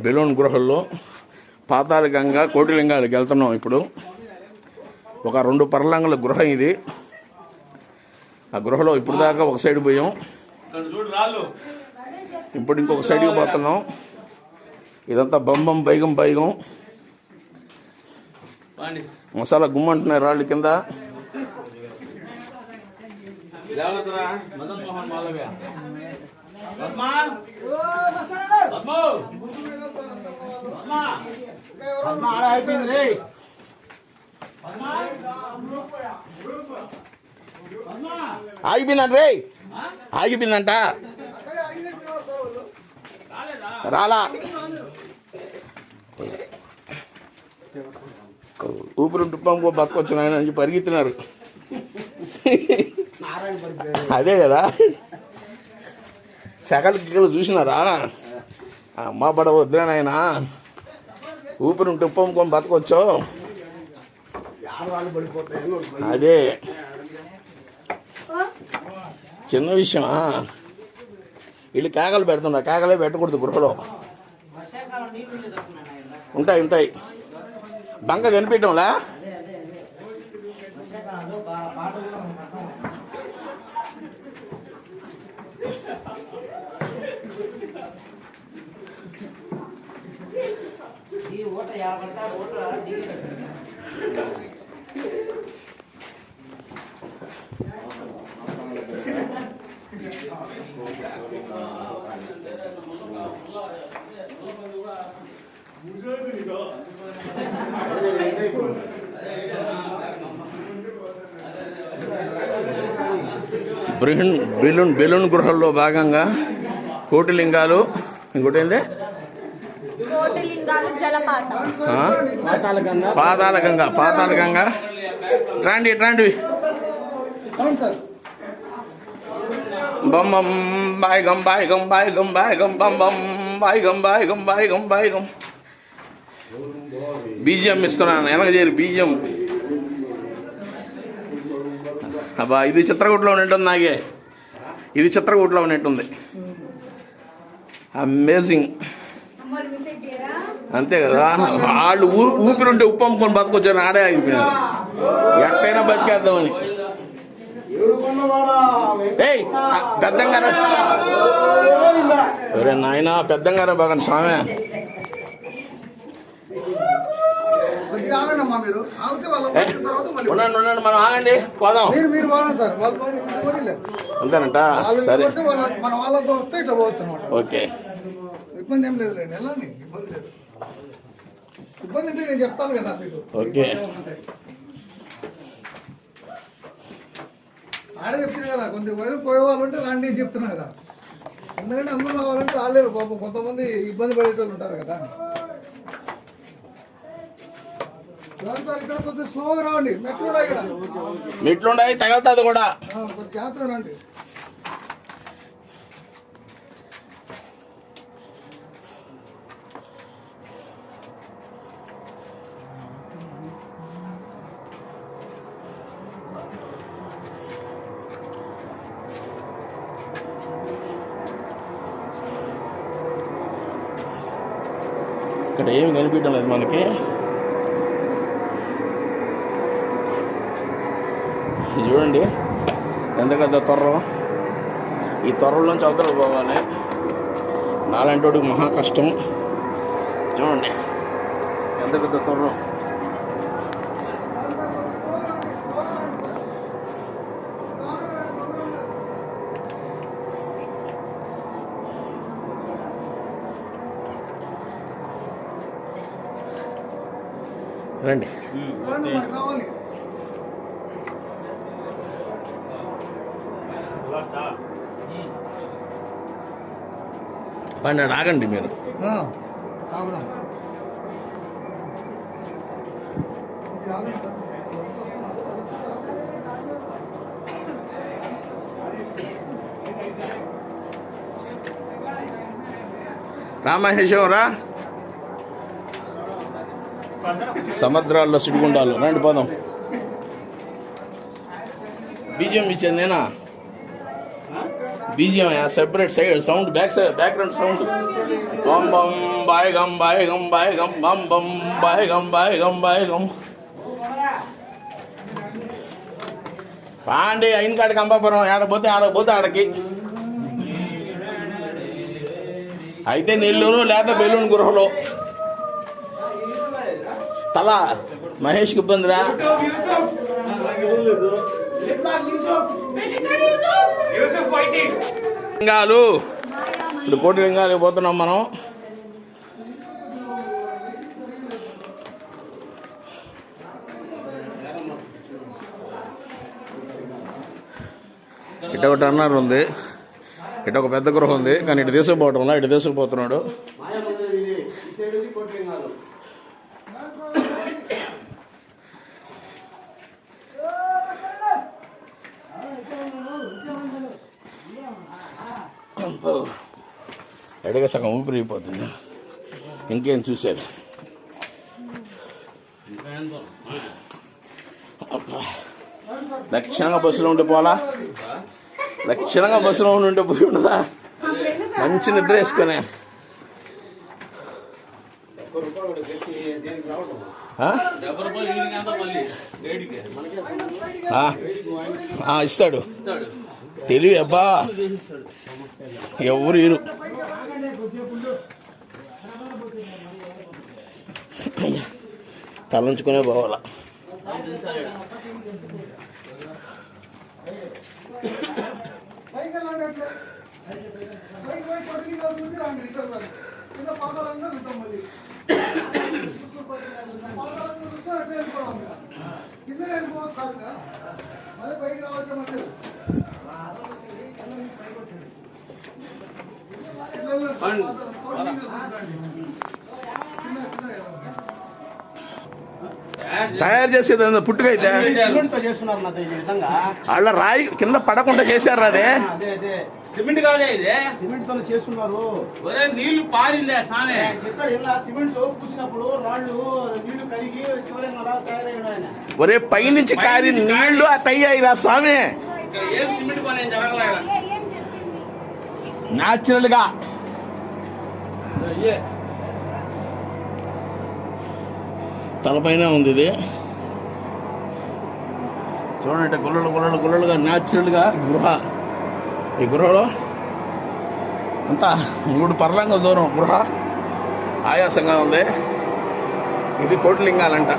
Balloon గృహల్లో పాతాళికంగా కోటిలింగాలకు వెళ్తున్నాం ఇప్పుడు. ఒక రెండు పర్లాంగుల గృహ ఇది. ఆ గృహలో ఇప్పుడు దాకా ఒక సైడ్ పోయాం. ఇప్పుడు ఇంకొక సైడ్కి పోతున్నాం. ఇదంతా బంబం బైగం బైగం. మసాలా గుమ్మంటున్నాయి రాళ్ళు కింద. జాగ్రత్త అయిపోయింది రే. ఆగిపోయిందంట రే. ఆగిపోయిందంట. రాలా. ఊపిరి టుప్పంపు బతకొచ్చు నాయన అని పరిగెత్తినారు. అదే కదా. సకల గిక్కలు చూసినారా? అమ్మ పడ వద్దురా నాయన. ఊపిరి టుప్పంకొని బతకొచ్చు. అదే. చిన్న విషయమా? వీళ్ళు కేకలు పెడుతున్నారు కేకలే పెట్టకూడదు గృహలో. ఉంటాయి ఉంటాయి. బంక కనిపించడంలా వర్షాకాలం అదో పా- పాట కూడా ఉంది పక్కన. ఈ ఓట యాభై ఓట దిగేది బృహన్ బెలూన్ బెలూన్ గృహంలో భాగంగా కోటిలింగాలు ఇంకోటి ఏంది? పాతాళ గంగ. పాతాళ గంగ రాండి రాండి. బం బం బాయ్ గం బాయ్ గం బాయ్ గం బాయ్ గం బం బం బాయ్ గం బాయ్ గం బాయ్ గం బాయ్ గం ఇస్తున్నాను వెనక చేరి బీజియం. అబ్బా ఇది చిత్రకూటలో ఉన్నట్టుంది నాగే. ఇది చిత్రకూటలో ఉన్నట్టుంది. అమేజింగ్ అంతే కదా? వాళ్ళు ఊరు ఊపిరుంటే ఉప్పు అమ్ముకొని బతకొచ్చారు ఆడే ఆగిపోయినారు. ఎట్టయినా బతికేద్దామని. ఏయ్ పెద్దంగారా. ఒరే నాయన పెద్దంగారా బాగా స్వామి. ఉండండి ఉండండి మనం ఆగండి పోదాం. అంతేనంట? సరే. ఓకే. ఇబ్బంది ఏం లేదు ఇబ్బంది లేదు. ఇబ్బంది అంటే నేను చెప్తాను కదా మీకు. ఓకే. ఆడే చెప్తున్నా కదా కొంత వరకు పోయే వాళ్ళు ఉంటే రాండి చెప్తున్నా కదా. ఎందుకంటే అందరూ రావాలంటే రాలేరు పాపం కొంతమంది ఇబ్బంది పడేటోళ్ళు ఉంటారు కదా. రాండి సార్, ఇక్కడ కొద్దిగా స్లోగా రావండి. మెట్లు కూడా ఇక్కడ. మెట్లుండాయి తగలుతుంది కూడా. జాగ్రత్తగా రండి. ఇక్కడ ఏమి కనిపించడం లేదు మనకి. చూడండి ఎంత పెద్ద తొర్ర ఈ త్వరలోంచి అవతల పోవాలి. నాలంటి వాడికి మహా కష్టం. చూడండి ఎంత పెద్ద తొర్ర రండి. పన్నెండు ఆగండి మీరు. రామహేశ్వరా అవునా కొద్దిగా ఆగండి సార్. రామహేశం రా సముద్రాల్లో సిడిగుండాలు రండి పోదాం. బీజియం ఇచ్చేది నేనా BGM separate side sound back side background sound. బం బం బాయ్ గం బాయ్ గం బాయ్ గం బం బం బాయ్ గం బాయ్ గం బాయ్ గం. పాండి అయిన కాడికి అంబాపురం. ఆడపోతే ఆడకపోతే ఆడకి. అయితే నెల్లూరు లేదా బెలూన్ గృహలో. తల మహేష్కి ఇబ్బందిరా? లింగాలు. ఇప్పుడు కోటి లింగాలు పోతున్నాం మనం. ఇటు ఒక టర్నర్ ఉంది. ఇటు ఒక పెద్ద గృహ ఉంది. కానీ ఇటు తీసుకుపోవటంలో ఇటు తీసుకుపోతున్నాడు. ఎడగ సగం ఊపిరిగిపోతుంది ఇంకేం చూసేది? లక్షణంగా బస్సులో ఉంటే పోలా లక్షణంగా బస్సులో ఉంటే పోయి ఉండదా? మంచి నిద్ర వేసుకునే. ఇస్తాడు. తెలివి అబ్బా. ఎవరు ఇరు. తలంచుకునే పోవాల. కింద వెళ్ళిపోవచ్చు కాదు మళ్ళీ పైకి రావచ్చు మళ్ళీ. ఇట్లా వెళ్ళండి. పాతాళం, కొడుకు ఇలా చూసి రండి. చిన్న చిన్న వెళ్ళండి. తయారు చేసేది పుట్టుకైతే సిమెంట్తో చేస్తున్నారు నాతో ఈ విధంగా? వాళ్ళ రాయి కింద పడకుండా చేశారు అదే? అదే అదే. సిమెంట్ కాదే ఇదే? సిమెంట్తో చేస్తున్నారు. ఒరే నీళ్ళు పారిందే సామే. ఇలా సిమెంట్ పూసినప్పుడు రాళ్ళు నీళ్ళు కరిగి శివలింగంలా తయారయ్యాడు ఆయన. ఒరే పైనుంచి కారి నీళ్ళు అట్టయ్యాయిరా స్వామి ఇక్కడ ఏం సిమెంట్ పని జరగలేదు? న్యాచురల్గా. అయ్యే తలపైన ఉంది ఇది చూడండి గుల్లలు గుల్లలు గుల్లలుగా న్యాచురల్గా గృహ. ఈ గృహలో అంతా మూడు పర్లంగ దూరం గృహ. ఆయాసంగా ఉంది. ఇది కోటిలింగాలంట.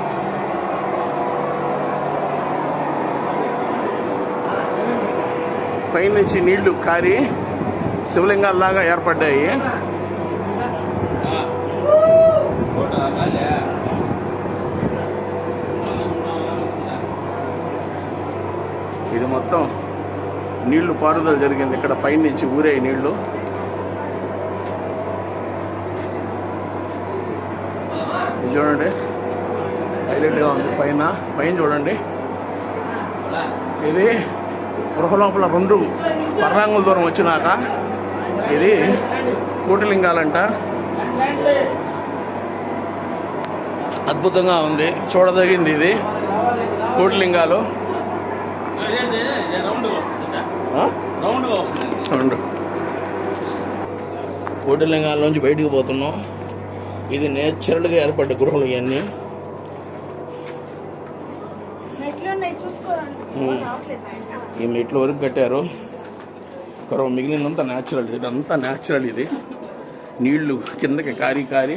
పైనుంచి నీళ్ళు కారి శివలింగాల్లాగా ఏర్పడ్డాయి. ఇది మొత్తం నీళ్ళు పారుదల జరిగింది. ఇక్కడ పైనుంచి ఊరే నీళ్ళు. ఇది చూడండి. హైలైట్గా ఉంది. పైన పైన చూడండి. ఇది గృహ లోపల రెండు పర్రాంగుల దూరం వచ్చినాక ఇది కోటిలింగాలంట. అద్భుతంగా ఉంది. చూడదగింది ఇది. కోటిలింగాలు. రౌండ్ కోటిలింగాల నుంచి బయటికి పోతున్నాం. ఇది నేచురల్గా ఏర్పడ్డ గృహలు ఇవన్నీ. ఈ మెట్ల వరకు కట్టారు. కరవ మిగిలినంతా న్యాచురల్ ఇదంతా న్యాచురల్ ఇది. నీళ్ళు కిందకి కారి కారి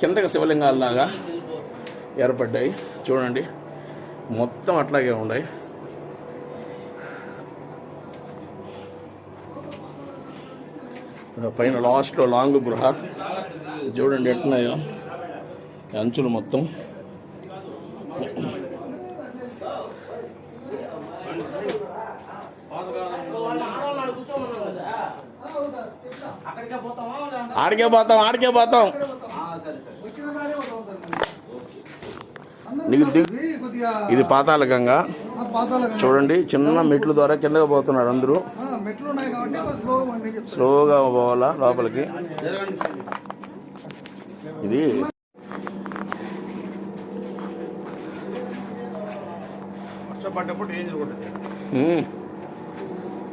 కిందకి శివలింగాలలాగా ఏర్పడ్డాయి. చూడండి మొత్తం అట్లాగే ఉన్నాయి. పైన లాస్ట్లో లాంగ్ గృహ. చూడండి ఎట్టున్నాయో అంచులు మొత్తం కూర్చోమన్నాం కదా అక్కడికే పోతామా లేదా? ఆడికే పోతాం ఆడికే పోతాం. నీకు ఇది పాతాళ గంగ. చూడండి చిన్న మెట్ల ద్వారా కిందకి పోతున్నారు అందరూ. స్లోగా పోవాలా లోపలికి? ఇది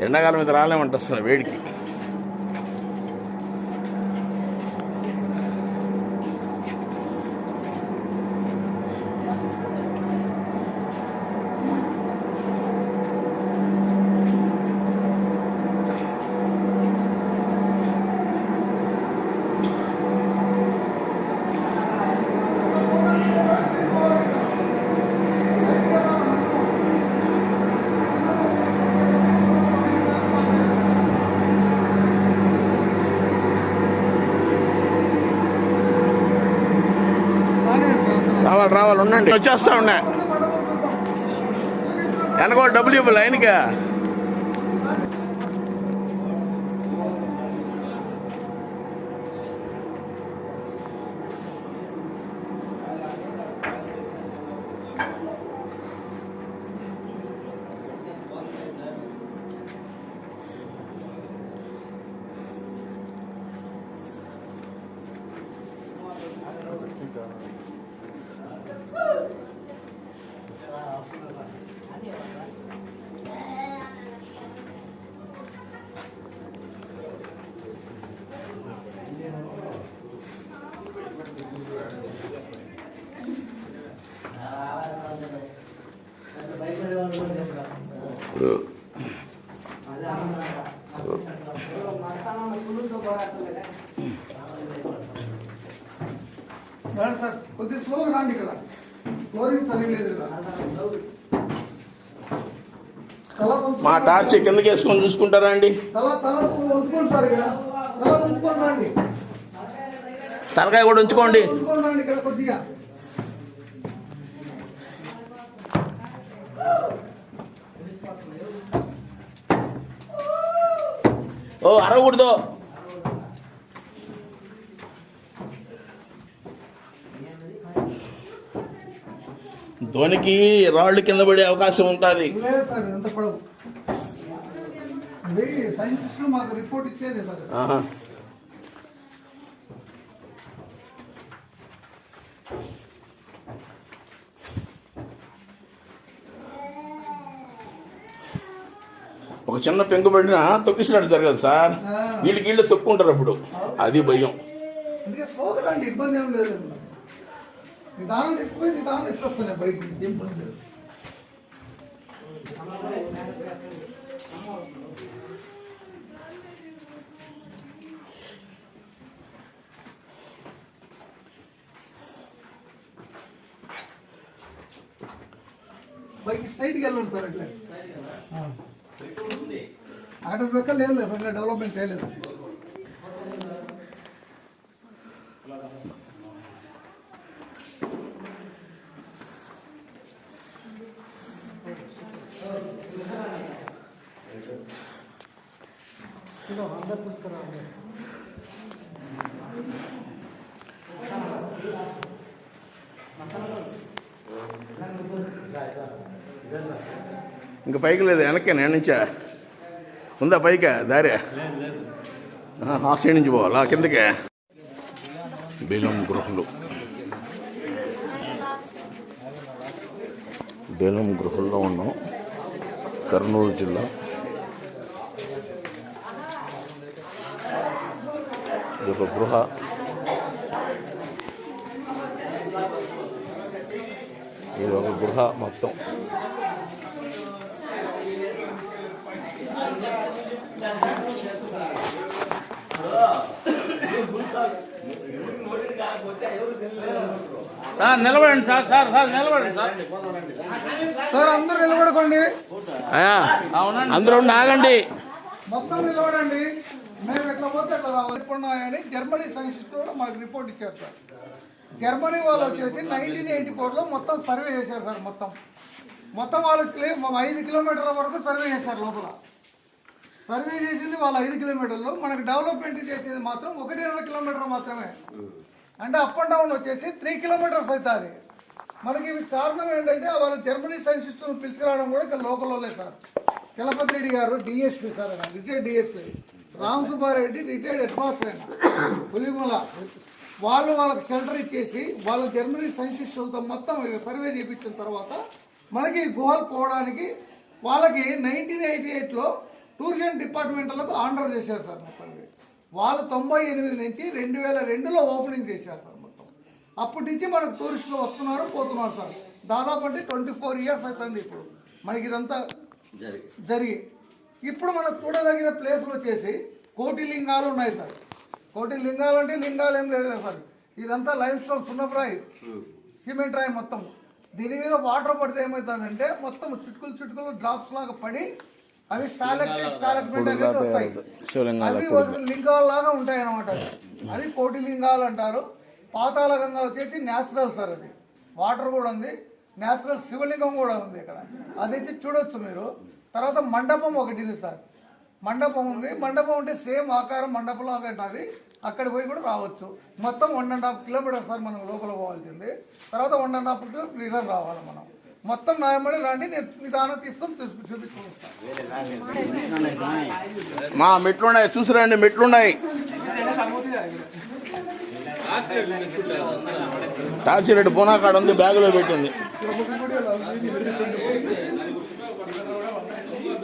ఎండాకాలం మీద రాలేమంట అసలు వేడికి రావాలి రావాలి ఉండండి. వచ్చేస్తా ఉన్నా వెనక డబ్బులు ఇవ్వాలి లైన్గా సార్ కొద్దిగా స్లోగా రండి ఇక్కడ. ఫ్లోరింగ్ సరిగ్గా లేదు ఇక్కడ. తల కొంచెం- మా టార్చ్ కిందకి వేసుకొని చూసుకుంటారా అండి? తలకాయ కూడా ఉంచుకోండి. కొద్దిగా. ఓ అరవకూడదు. ధోనికి రాళ్ళు కింద పడే అవకాశం ఉంటుంది. సైంటిస్టులు మాకు రిపోర్ట్ ఇచ్చేది చిన్న పెంకు పడినా తొక్కిసినట్టు జరగదు సార్ ఆ. వీళ్ళకి వీళ్ళు తొక్కుంటారు అప్పుడు అది భయం అందుకే స్లోగా రండి ఇబ్బంది ఏం లేదు నిదానం తీసుకుపోయి నిదానం తీసుకొస్తాను బయట నుంచి ఏం పని లేదు బైక్ స్ట్రైట్కి వెళ్ళండి సార్ అట్లే ఆర్డర్ బెక్క లేదు లేదు డెవలప్మెంట్ చేయలేదు ఇంకా పైకి లేదు వెనక్కి నేను నుంచా? ఉందా పైకా? దారి. ఆ సైడ్ నుంచి పోవాలా? కిందకే. బెలూన్ గృహలు. బెలూన్ గృహల్లో ఉన్నాం. కర్నూలు జిల్లా. ఇది ఒక గృహ. ఇది ఒక గృహ మొత్తం. సార్ నిలబడండి సార్ సార్ సార్ నిలబడండి సార్. సార్ అందరూ నిలబడుకోండి. అందరూ ఆగండి మొత్తం నిలబడండి. మేము ఎట్లా పోతే ఎట్లా రావాలి. ఇప్పుడున్నాయని జర్మనీ సైంటిస్ట్ కూడా మనకు రిపోర్ట్ ఇచ్చారు సార్. జర్మనీ వాళ్ళు వచ్చేసి నైన్టీన్ ఎయిటీ ఫోర్లో మొత్తం సర్వే చేశారు సార్ మొత్తం. మొత్తం వాళ్ళు ఐదు కిలోమీటర్ల వరకు సర్వే చేశారు లోపల. సర్వే చేసింది వాళ్ళ ఐదు కిలోమీటర్లు. మనకు డెవలప్మెంట్ చేసేది మాత్రం ఒకటి ఇరవై కిలోమీటర్ మాత్రమే. అంటే అప్ అండ్ డౌన్ వచ్చేసి త్రీ కిలోమీటర్స్ అవుతుంది. మనకి కారణం ఏంటంటే వాళ్ళ జర్మనీ సైంటిస్టులను పిలుచుకురావడం కూడా ఇక్కడ లోకల్లో sir. Chalapathi Reddy garu DSP sir ఆయన. Retired DSP Ram Subbareddy retired head master ఆయన. పులిమల. వాళ్ళు వాళ్ళకి షెల్టర్ ఇచ్చేసి వాళ్ళు జర్మనీ సైంటిస్టులతో మొత్తం సర్వే చేయించిన తర్వాత మనకి గుహలు పోవడానికి వాళ్ళకి నైన్టీన్ ఎయిటీ ఎయిట్లో టూరిజం డిపార్ట్మెంట్లకు ఆర్డర్ చేశారు సార్ మొత్తం. వాళ్ళు తొంభై ఎనిమిది నుంచి రెండు వేల రెండులో ఓపెనింగ్ చేశారు సార్ మొత్తం. అప్పటి నుంచి మనకు టూరిస్టులు వస్తున్నారు పోతున్నారు సార్. దాదాపు అంటే ట్వంటీ ఫోర్ ఇయర్స్ అవుతుంది ఇప్పుడు. మనకి ఇదంతా జరిగి ఇప్పుడు మనకు చూడదగిన ప్లేసులు వచ్చేసి కోటి లింగాలు ఉన్నాయి సార్. కోటి లింగాలు అంటే లింగాలు ఏం లేదు సార్. ఇదంతా లైఫ్ స్టైల్ సున్నప్రాయి సిమెంట్ రాయి మొత్తం. దీని మీద వాటర్ పడితే ఏమవుతుందంటే మొత్తం చుట్టుకులు చుట్టుకులు డ్రాప్స్ లాగా పడి అవి స్టాలెక్ట్ స్టాలెక్మెంట్ అనేది వస్తాయి. శివలింగాలు అవి ఒక లింగాలు లాగా ఉంటాయి అన్నమాట అది కోటి లింగాలు అంటారు. పాతాళ గంగా వచ్చేసి న్యాచురల్ సార్ అది. వాటర్ కూడా ఉంది. న్యాచురల్ శివలింగం కూడా ఉంది ఇక్కడ. అది అయితే చూడొచ్చు మీరు. తర్వాత మండపం ఒకటి ఇది సార్. మండపం ఉంది. మండపం అంటే సేమ్ ఆకారం మండపం లాగా ఉంటుంది. అక్కడ పోయి కూడా రావచ్చు. మొత్తం one and half kilometre sir మనం లోపల పోవాల్సింది. తర్వాత వన్ అండ్ హాఫ్ రిటర్న్ రావాలి మనం. మొత్తం నాయమడి రండి నేను నిదానం తీసుకొని చూపించుకుంటాను మా మెట్లున్నాయి చూసిరండి మెట్లున్నాయి. టార్చిరెడ్డి బోనాకాడ ఉంది బ్యాగులో పెట్టింది.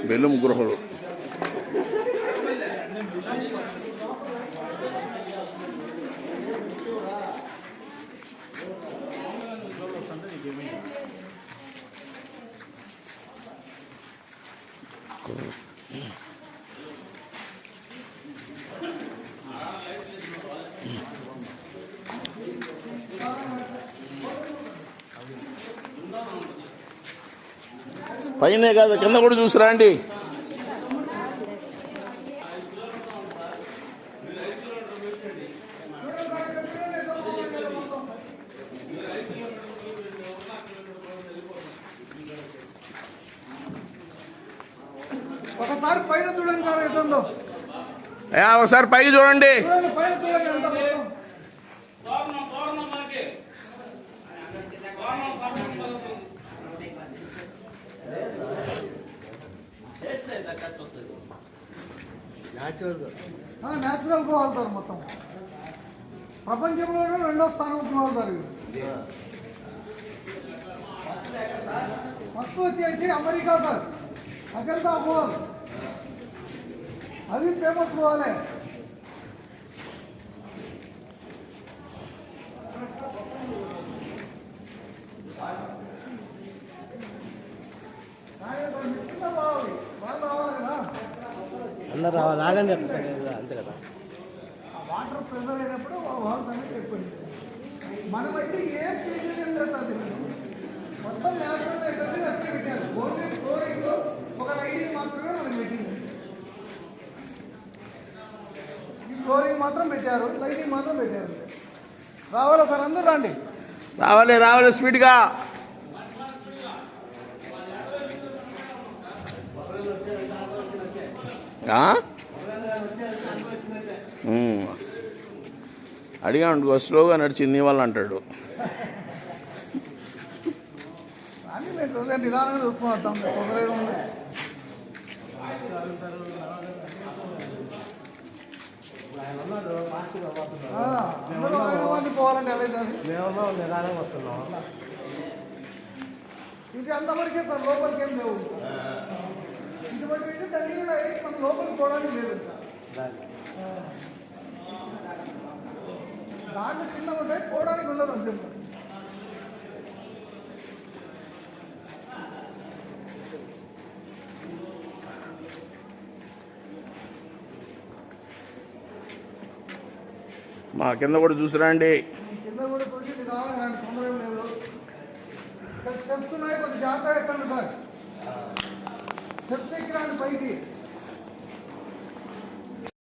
బెల్లం గృహలు పైనే కాదు కింద కూడా చూసిరా అండి ఒకసారి పైకి చూడండి. న్యాచురల్ గోవాలు సార్ మొత్తం. ప్రపంచంలోనే రెండో స్థానం ఇవి ఫస్ట్ వచ్చేసి అమెరికా సార్. కింద రావాలి వాళ్ళు రావాలి కదా అందరు రావాలి. ఆగండి అంతే కదా. ఆ వాటర్ ప్రెషర్ అయినప్పుడు వాళ్ళ సంగతి ఎక్కువ మనమైతే ఏం చేసేది లేదు. అది మొత్తం పెట్టారు. ఓన్లీ ఫ్లోరింగ్ ఒక మాత్రమే మనం పెట్టింది. ఈ ఫ్లోరింగ్ మాత్రం పెట్టారు లైటింగ్ మాత్రం పెట్టారు. రావాలా సార్? అందరూ రండి. రావాలి రావాలి స్పీడ్గా. అడిగా అనుకో స్లోగా నడిచింది వల్ల అంటాడు. నిదానంగా చూసుకుని వస్తాం తొందరగా ఉంది ఆ, అందరూ హైదరాబాద్ పోవాలంటే ఎలా అవుతుంది నిదానం వస్తున్నాం ఇది అంతవరకే సార్ లోపలికి ఏం లేవు ఇటువంటి అయితే మీద మన లోపలికి పోవడానికి లేదు దాన్ని దాంట్లో కింద ఉంటాయి పోవడానికి ఉండదు అంతే మా కింద కూడా చూసిరండి. కింద కూడా కొంచెం నిదానంగా స్టెప్స్ ఉన్నాయి కొంచెం జాగ్రత్తగా సార్. స్టెప్స్ పైకి.